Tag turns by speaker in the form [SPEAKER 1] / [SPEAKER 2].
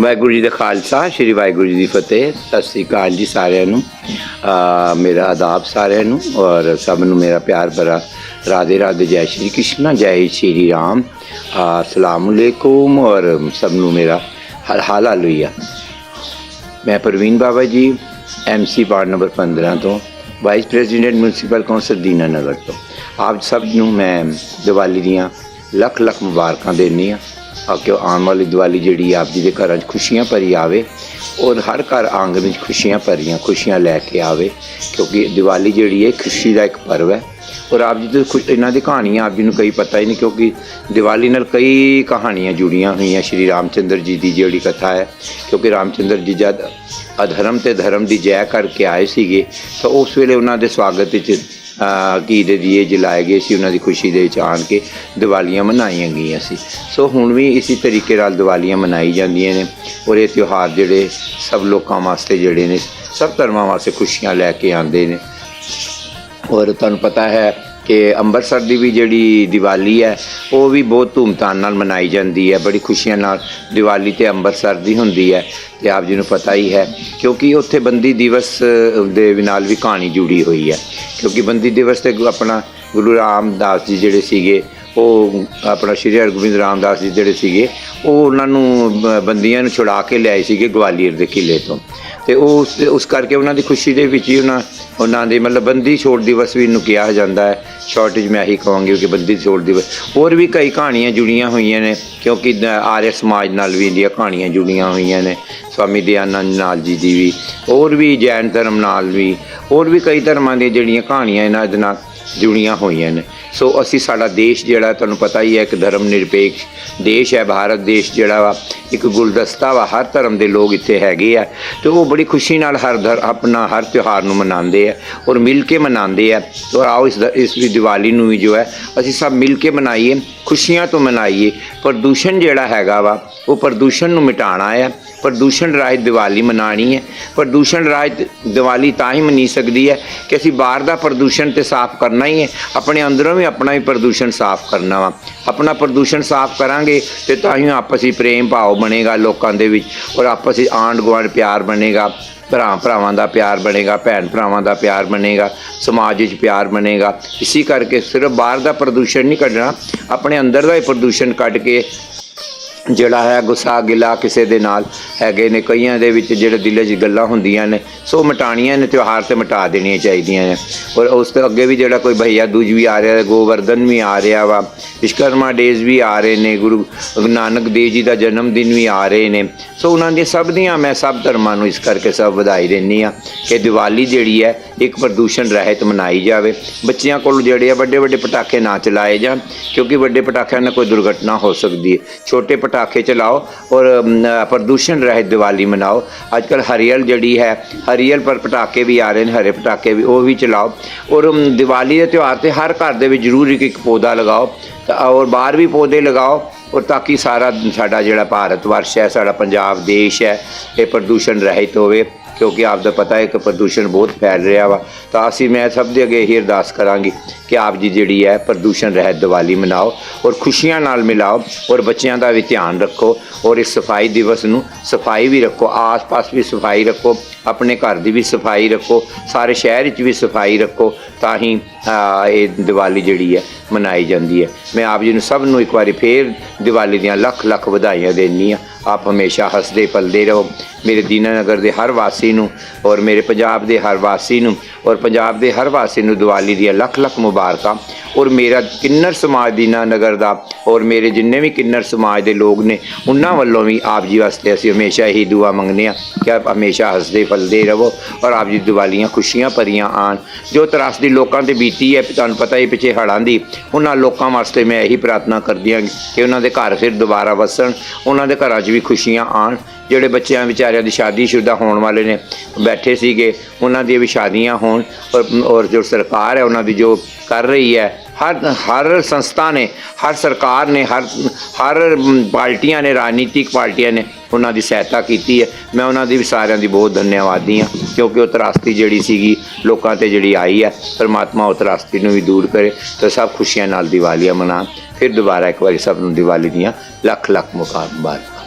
[SPEAKER 1] ਵਾਹਿਗੁਰੂ ਜੀ ਦਾ ਖਾਲਸਾ, ਸ੍ਰੀ ਵਾਹਿਗੁਰੂ ਜੀ ਦੀ ਫਤਿਹ। ਸਤਿ ਸ੍ਰੀ ਅਕਾਲ ਜੀ ਸਾਰਿਆਂ ਨੂੰ। ਮੇਰਾ ਆਦਾਬ ਸਾਰਿਆਂ ਨੂੰ ਔਰ ਸਭ ਨੂੰ ਮੇਰਾ ਪਿਆਰ ਭਰਾ। ਰਾਧੇ ਰਾਧੇ, ਜੈ ਸ਼੍ਰੀ ਕ੍ਰਿਸ਼ਨ, ਜੈ ਸ਼੍ਰੀ ਰਾਮ। ਅਸਲਾਮ ਅਲੈਕੁਮ ਔਰ ਸਭ ਨੂੰ ਮੇਰਾ ਹਰ ਹਾਲ ਹਾਲੂਇਆ ਮੈਂ Praveen Baba ji MC ward number 15 ਤੋਂ, vice president municipal council Dina Nagar ਤੋਂ। ਆਪ ਸਭ ਨੂੰ ਮੈਂ ਦੀਵਾਲੀ ਦੀਆਂ ਲੱਖ ਲੱਖ ਮੁਬਾਰਕਾਂ ਦੇਣੀ ਆ ਆ ਕਿ ਆਉਣ ਵਾਲੀ ਦੀਵਾਲੀ ਜਿਹੜੀ ਆਪ ਜੀ ਦੇ ਘਰਾਂ 'ਚ ਖੁਸ਼ੀਆਂ ਭਰੀ ਆਵੇ, ਔਰ ਹਰ ਘਰ ਆਂਗਣ ਵਿੱਚ ਖੁਸ਼ੀਆਂ ਭਰੀਆਂ ਖੁਸ਼ੀਆਂ ਲੈ ਕੇ ਆਵੇ, ਕਿਉਂਕਿ ਦੀਵਾਲੀ ਜਿਹੜੀ ਹੈ ਖੁਸ਼ੀ ਦਾ ਇੱਕ ਪਰਵ ਹੈ। ਔਰ ਆਪ ਜੀ ਤੋਂ ਖੁਸ਼- ਇਹਨਾਂ ਦੀ ਕਹਾਣੀਆਂ ਆਪ ਜੀ ਨੂੰ ਕਈ ਪਤਾ ਹੀ ਨਹੀਂ, ਕਿਉਂਕਿ ਦੀਵਾਲੀ ਨਾਲ ਕਈ ਕਹਾਣੀਆਂ ਜੁੜੀਆਂ ਹੋਈਆਂ, ਸ਼੍ਰੀ ਰਾਮਚੰਦਰ ਜੀ ਦੀ ਜਿਹੜੀ ਕਥਾ ਹੈ, ਕਿਉਂਕਿ ਰਾਮਚੰਦਰ ਜੀ ਜਦ ਅਧਰਮ ਤੇ ਧਰਮ ਦੀ ਜੈ ਕਰਕੇ ਆਏ ਸੀਗੇ, ਤਾਂ ਉਸ ਵੇਲੇ ਉਹਨਾਂ ਦੇ ਸਵਾਗਤ ਵਿੱਚ ਅਹ ਘੀ ਦੇ ਦੀਏ ਜਲਾਏ ਗਏ ਸੀ, ਉਹਨਾਂ ਦੀ ਖੁਸ਼ੀ ਦੇ ਵਿੱਚ ਆਣ ਕੇ ਦੀਵਾਲੀਆਂ ਮਨਾਈਆਂ ਗਈਆਂ ਸੀ। ਸੋ ਹੁਣ ਵੀ ਇਸੇ ਤਰੀਕੇ ਨਾਲ ਦੀਵਾਲੀਆਂ ਮਨਾਈ ਜਾਂਦੀਆਂ ਨੇ ਔਰ ਇਹ ਤਿਉਹਾਰ ਜਿਹੜੇ ਸਭ ਲੋਕਾਂ ਵਾਸਤੇ ਜਿਹੜੇ ਨੇ, ਸਭ ਧਰਮਾਂ ਵਾਸਤੇ ਖੁਸ਼ੀਆਂ ਲੈ ਕੇ ਆਉਂਦੇ ਨੇ। ਔਰ ਤੁਹਾਨੂੰ ਪਤਾ ਹੈ ਕਿ ਅੰਮ੍ਰਿਤਸਰ ਦੀ ਵੀ ਜਿਹੜੀ ਦੀਵਾਲੀ ਹੈ, ਉਹ ਵੀ ਬਹੁਤ ਧੂਮਧਾਮ ਨਾਲ ਮਨਾਈ ਜਾਂਦੀ ਹੈ, ਬੜੀ ਖੁਸ਼ੀਆਂ ਨਾਲ ਦੀਵਾਲੀ ਤੇ ਅੰਮ੍ਰਿਤਸਰ ਦੀ ਹੁੰਦੀ ਹੈ, ਤੇ ਆਪ ਜੀ ਨੂੰ ਪਤਾ ਹੀ ਹੈ, ਕਿਉਂਕਿ ਉੱਥੇ ਬੰਦੀ ਦਿਵਸ ਦੇ ਨਾਲ ਵੀ ਕਹਾਣੀ ਜੁੜੀ ਹੋਈ ਹੈ, ਕਿਉਂਕਿ ਬੰਦੀ ਦਿਵਸ ਤੇ ਆਪਣਾ ਗੁਰੂ ਰਾਮਦਾਸ ਜੀ ਜਿਹੜੇ ਸੀਗੇ ਉਹ ਆਪਣਾ ਸ਼੍ਰੀ ਹਰਗੋਬਿੰਦ ਰਾਮਦਾਸ ਜੀ ਜਿਹੜੇ ਸੀਗੇ, ਉਹ ਉਹਨਾਂ ਨੂੰ ਬ- ਬੰਦੀਆਂ ਨੂੰ ਛੁਡਾ ਕੇ ਲਿਆਏ ਸੀਗੇ ਗਵਾਲੀਅਰ ਦੇ ਕਿਲੇ ਤੋਂ। ਤੇ ਉਹ ਉਸ ਉਸ ਕਰਕੇ ਉਹਨਾਂ ਦੀ ਖੁਸ਼ੀ ਦੇ ਵਿੱਚ ਹੀ ਉਹਨਾਂ ਉਹਨਾਂ ਦੇ ਮਤਲਬ ਬੰਦੀ ਛੋੜ ਦਿਵਸ ਵੀ ਇਹਨੂੰ ਕਿਹਾ ਜਾਂਦਾ ਹੈ। ਸ਼ਾਰਟੇਜ ਮੈਂ ਇਹੀ ਕਹਾਂਗੀ ਕਿ ਬੰਦੀ ਛੋੜ ਦਿਵਸ। ਹੋਰ ਵੀ ਕਈ ਕਹਾਣੀਆਂ ਜੁੜੀਆਂ ਹੋਈਆਂ ਨੇ, ਕਿਉਂਕਿ ਦ- ਆਰੀਆ ਸਮਾਜ ਨਾਲ ਵੀ ਇਹਦੀਆਂ ਕਹਾਣੀਆਂ ਜੁੜੀਆਂ ਹੋਈਆਂ ਨੇ। ਸਵਾਮੀ ਦਯਾਨੰਦ ਨਾਲ ਜੀ ਦੀ ਵੀ, ਹੋਰ ਵੀ ਜੈਨ ਧਰਮ ਨਾਲ ਵੀ, ਹੋਰ ਵੀ ਕਈ ਧਰਮਾਂ ਦੀਆਂ ਜਿਹੜੀਆਂ ਕਹਾਣੀਆਂ ਇਹਨਾਂ ਦੇ ਨਾਲ ਜੁੜੀਆਂ ਹੋਈਆਂ ਨੇ। ਸੋ ਅਸੀਂ ਸਾਡਾ ਦੇਸ਼ ਜਿਹੜਾ, ਤੁਹਾਨੂੰ ਪਤਾ ਹੀ ਹੈ, ਇੱਕ ਧਰਮ ਨਿਰਪੇਖ ਦੇਸ਼ ਹੈ। ਭਾਰਤ ਦੇਸ਼ ਜਿਹੜਾ ਵਾ, ਇੱਕ ਗੁਲਦਸਤਾ ਵਾ। ਹਰ ਧਰਮ ਦੇ ਲੋਕ ਇੱਥੇ ਹੈਗੇ ਆ। ਤੇ ਉਹ ਬੜੀ ਖੁਸ਼ੀ ਨਾਲ ਹਰ ਧਰ, ਆਪਣਾ ਹਰ ਤਿਉਹਾਰ ਨੂੰ ਮਨਾਉਂਦੇ ਆ ਔਰ ਮਿਲ ਕੇ ਮਨਾਉਂਦੇ ਆ। ਔਰ ਆਓ ਇਸ ਦ- ਇਸ ਵੀ ਦੀਵਾਲੀ ਨੂੰ ਵੀ ਜੋ ਹੈ, ਅਸੀਂ ਸਭ ਮਿਲ ਕੇ ਮਨਾਈਏ, ਖੁਸ਼ੀਆਂ ਤੋਂ ਮਨਾਈਏ। ਪ੍ਰਦੂਸ਼ਣ ਜਿਹੜਾ ਹੈਗਾ ਵਾ, ਉਹ ਪ੍ਰਦੂਸ਼ਣ ਨੂੰ ਮਿਟਾਉਣਾ ਹੈ ਪ੍ਰਦੂਸ਼ਣ ਰਾਜ ਦੀਵਾਲੀ ਮਨਾਣੀ ਹੈ। ਪ੍ਰਦੂਸ਼ਣ ਰਾਜ ਦੀਵਾਲੀ ਤਾਂ ਹੀ ਮਨੀ ਸਕਦੀ ਹੈ ਕਿ ਅਸੀਂ ਬਾਹਰ ਦਾ ਪ੍ਰਦੂਸ਼ਣ ਤੇ ਸਾਫ਼ ਕਰਨਾ ਹੀ ਹੈ। ਆਪਣੇ ਅੰਦਰੋਂ ਵੀ ਆਪਣਾ ਹੀ ਪ੍ਰਦੂਸ਼ਣ ਸਾਫ਼ ਕਰਨਾ ਵਾ। ਆਪਣਾ ਪ੍ਰਦੂਸ਼ਣ ਸਾਫ਼ ਕਰਾਂਗੇ ਤੇ ਤਾਂ ਹੀ ਆਪਸੀ ਪ੍ਰੇਮ ਭਾਵ ਬਣੇਗਾ ਲੋਕਾਂ ਦੇ ਵਿੱਚ ਔਰ ਆਪਸੀ ਆਂਡ ਗੁਆਂਢ ਪਿਆਰ ਬਣੇਗਾ। ਭਰਾ ਭਰਾਵਾਂ ਦਾ ਪਿਆਰ ਬਣੇਗਾ, ਭੈਣ ਭਰਾਵਾਂ ਦਾ ਪਿਆਰ ਬਣੇਗਾ, ਸਮਾਜ ਵਿੱਚ ਪਿਆਰ ਬਣੇਗਾ। ਇਸੇ ਕਰਕੇ ਸਿਰਫ ਬਾਹਰ ਦਾ ਪ੍ਰਦੂਸ਼ਣ ਨਹੀਂ ਕੱਢਣਾ, ਆਪਣੇ ਅੰਦਰ ਦਾ ਹੀ ਪ੍ਰਦੂਸ਼ਣ ਕੱਢ ਕੇ ਜਿਹੜਾ ਹੈ ਗੁੱਸਾ ਗਿਲਾ ਕਿਸੇ ਦੇ ਨਾਲ ਹੈਗੇ ਨੇ, ਕਈਆਂ ਦੇ ਵਿੱਚ ਜਿਹੜੇ ਦਿਲ 'ਚ ਗੱਲਾਂ ਹੁੰਦੀਆਂ ਨੇ, ਸੋ ਮਟਾਣੀਆਂ ਨੇ, ਤਿਉਹਾਰ ਤੇ ਮਟਾ ਦੇਣੀਆਂ ਚਾਹੀਦੀਆਂ ਨੇ। ਔਰ ਉਸ ਤੋਂ ਅੱਗੇ ਵੀ ਜਿਹੜਾ ਕੋਈ ਭਈਆ ਦੂਜ ਵੀ ਆ ਰਿਹਾ, ਗੋਵਰਧਨ ਵੀ ਆ ਰਿਹਾ ਵਾ ਵਿਸ਼ਕਰਮਾ ਡੇਜ਼ ਵੀ ਆ ਰਹੇ ਨੇ, ਗੁਰੂ ਨਾਨਕ ਦੇਵ ਜੀ ਦਾ ਜਨਮ ਦਿਨ ਵੀ ਆ ਰਹੇ ਨੇ। ਸੋ ਉਹਨਾਂ ਦੀ ਸਭ ਦੀਆਂ ਮੈਂ ਸਭ ਧਰਮਾਂ ਨੂੰ ਇਸ ਕਰਕੇ ਸਭ ਵਧਾਈ ਦਿੰਨੀ ਆ ਕਿ ਦੀਵਾਲੀ ਜਿਹੜੀ ਹੈ, ਇੱਕ ਪ੍ਰਦੂਸ਼ਣ ਰਹਿਤ ਮਨਾਈ ਜਾਵੇ। ਬੱਚਿਆਂ ਕੋਲ ਜਿਹੜੇ ਆ ਵੱਡੇ ਵੱਡੇ ਪਟਾਕੇ ਨਾ ਚਲਾਏ ਜਾਣ, ਕਿਉਂਕਿ ਵੱਡੇ ਪਟਾਕਿਆਂ ਨਾਲ ਕੋਈ ਦੁਰਘਟਨਾ ਹੋ ਸਕਦੀ ਹੈ। ਛੋਟੇ ਪਟਾਕੇ ਪਟਾਕੇ ਚਲਾਓ ਔਰ ਪ੍ਰਦੂਸ਼ਣ ਰਹਿਤ ਦੀਵਾਲੀ ਮਨਾਓ। ਅੱਜ ਕੱਲ ਹਰੀਅਲ ਜਿਹੜੀ ਹੈ, ਹਰੀਅਲ ਪਰ ਪਟਾਕੇ ਵੀ ਆ ਰਹੇ ਨੇ, ਹਰੇ ਪਟਾਕੇ ਵੀ, ਉਹ ਵੀ ਚਲਾਓ। ਔਰ ਦੀਵਾਲੀ ਦੇ ਤਿਉਹਾਰ ਤੇ ਹਰ ਘਰ ਦੇ ਵਿੱਚ ਜ਼ਰੂਰ ਇੱਕ ਇੱਕ ਪੌਦਾ ਲਗਾਓ। ਔਰ ਬਾਹਰ ਵੀ ਪੌਦੇ ਲਗਾਓ, ਔਰ ਤਾਂ ਕਿ ਸਾਰਾ ਸਾਡਾ ਜਿਹੜਾ ਭਾਰਤ ਵਰਸ਼ ਹੈ, ਸਾਡਾ ਪੰਜਾਬ ਦੇਸ਼ ਹੈ, ਇਹ ਪ੍ਰਦੂਸ਼ਣ ਰਹਿਤ ਹੋਵੇ। ਕਿਉਂਕਿ ਆਪ ਦਾ ਪਤਾ ਹੈ ਕਿ ਪ੍ਰਦੂਸ਼ਣ ਬਹੁਤ ਫੈਲ ਰਿਹਾ ਵਾ। ਤਾਂ ਅਸੀਂ, ਮੈਂ ਸਭ ਦੇ ਅੱਗੇ ਇਹੀ ਅਰਦਾਸ ਕਰਾਂਗੀ ਕਿ ਆਪ ਜੀ ਜਿਹੜੀ ਹੈ ਪ੍ਰਦੂਸ਼ਣ ਰਹਿਤ ਦੀਵਾਲੀ ਮਨਾਓ ਔਰ ਖੁਸ਼ੀਆਂ ਨਾਲ ਮਿਲਾਓ ਔਰ ਬੱਚਿਆਂ ਦਾ ਵੀ ਧਿਆਨ ਰੱਖੋ ਔਰ ਇਸ ਸਫ਼ਾਈ ਦਿਵਸ ਨੂੰ ਸਫ਼ਾਈ ਵੀ ਰੱਖੋ, ਆਸ-ਪਾਸ ਵੀ ਸਫ਼ਾਈ ਰੱਖੋ, ਆਪਣੇ ਘਰ ਦੀ ਵੀ ਸਫ਼ਾਈ ਰੱਖੋ, ਸਾਰੇ ਸ਼ਹਿਰ ਵਿੱਚ ਵੀ ਸਫ਼ਾਈ ਰੱਖੋ ਤਾਂ ਹੀ ਇਹ ਦੀਵਾਲੀ ਜਿਹੜੀ ਹੈ ਮਨਾਈ ਜਾਂਦੀ ਹੈ। ਮੈਂ ਆਪ ਜੀ ਨੂੰ ਸਭ ਨੂੰ ਇੱਕ ਵਾਰੀ ਫੇਰ ਦੀਵਾਲੀ ਦੀਆਂ ਲੱਖ ਲੱਖ ਵਧਾਈਆਂ ਦੇਣੀ ਆ ਆਪ ਹਮੇਸ਼ਾ ਹੱਸਦੇ ਪਲਦੇ ਰਹੋ। ਮੇਰੇ ਦੀਨਾਨਗਰ ਦੇ ਹਰ ਵਾਸੀ ਨੂੰ ਔਰ ਮੇਰੇ ਪੰਜਾਬ ਦੇ ਹਰ ਵਾਸੀ ਨੂੰ ਔਰ ਪੰਜਾਬ ਦੇ ਹਰ ਵਾਸੀ ਨੂੰ ਦੀਵਾਲੀ ਦੀਆਂ ਲੱਖ ਲੱਖ ਮੁਬਾਰਕਾਂ ਔਰ ਮੇਰਾ ਕਿੰਨਰ ਸਮਾਜ ਦੀਨਾ ਨਗਰ ਦਾ ਔਰ ਮੇਰੇ ਜਿੰਨੇ ਵੀ ਕਿੰਨਰ ਸਮਾਜ ਦੇ ਲੋਕ ਨੇ, ਉਹਨਾਂ ਵੱਲੋਂ ਵੀ ਆਪ ਜੀ ਵਾਸਤੇ ਅਸੀਂ ਹਮੇਸ਼ਾ ਹੀ ਦੁਆ ਮੰਗਨੇ ਆ ਕਿ ਆਪ ਹਮੇਸ਼ਾ ਹੱਸਦੇ ਫਲਦੇ ਰਹੋ ਔਰ ਆਪ ਜੀ ਦੀਵਾਲੀਆਂ ਖੁਸ਼ੀਆਂ ਭਰੀਆਂ ਆਣ ਜੋ ਤਰਾਸਦੀ ਲੋਕਾਂ ਤੇ ਬੀਤੀ ਹੈ, ਤੁਹਾਨੂੰ ਪਤਾ ਹੀ ਪਿੱਛੇ ਹੜ੍ਹਾਂ ਦੀ, ਉਹਨਾਂ ਲੋਕਾਂ ਵਾਸਤੇ ਮੈਂ ਇਹੀ ਪ੍ਰਾਰਥਨਾ ਕਰਦੀ ਹਾਂ ਕਿ ਉਹਨਾਂ ਦੇ ਘਰ ਫਿਰ ਦੁਬਾਰਾ ਵਸਣ, ਉਹਨਾਂ ਦੇ ਘਰਾਂ 'ਚ ਵੀ ਖੁਸ਼ੀਆਂ ਆਣ ਜਿਹੜੇ ਬੱਚਿਆਂ ਵਿਚਾਰਿਆਂ ਦੀ ਸ਼ਾਦੀशुदा ਹੋਣ ਵਾਲੇ ਨੇ ਬੈਠੇ ਸੀਗੇ, ਉਹਨਾਂ ਦੀਆਂ ਵੀ ਸ਼ਾਦੀਆਂ ਹੋਣ, ਔਰ ਔਰ ਜੋ ਸਰਕਾਰ ਹੈ, ਉਹਨਾਂ ਦੀ ਜੋ ਕਰ ਰਹੀ ਹੈ, ਹਰ ਹਰ ਸੰਸਥਾ ਨੇ, ਹਰ ਸਰਕਾਰ ਨੇ, ਹਰ ਹਰ ਪਾਰਟੀਆਂ ਨੇ, ਰਾਜਨੀਤਿਕ ਪਾਰਟੀਆਂ ਨੇ ਉਹਨਾਂ ਦੀ ਸਹਾਇਤਾ ਕੀਤੀ ਹੈ। ਮੈਂ ਉਹਨਾਂ ਦੀ ਵੀ ਸਾਰਿਆਂ ਦੀ ਬਹੁਤ ਧੰਨਵਾਦੀ ਹਾਂ, ਕਿਉਂਕਿ ਉਹ ਤਰਾਸਤੀ ਜਿਹੜੀ ਸੀਗੀ, ਲੋਕਾਂ ਤੇ ਜਿਹੜੀ ਆਈ ਹੈ, ਪਰਮਾਤਮਾ ਉਹ ਤਰਾਸਤੀ ਨੂੰ ਵੀ ਦੂਰ ਕਰੇ, ਤੇ ਸਭ ਖੁਸ਼ੀਆਂ ਨਾਲ ਦੀਵਾਲੀਆਂ ਮਨਾਉਣ ਫਿਰ ਦੁਬਾਰਾ ਇੱਕ ਵਾਰੀ ਸਭ ਨੂੰ ਦੀਵਾਲੀ ਦੀਆਂ ਲੱਖ ਲੱਖ ਮੁਬਾਰਕਾਂ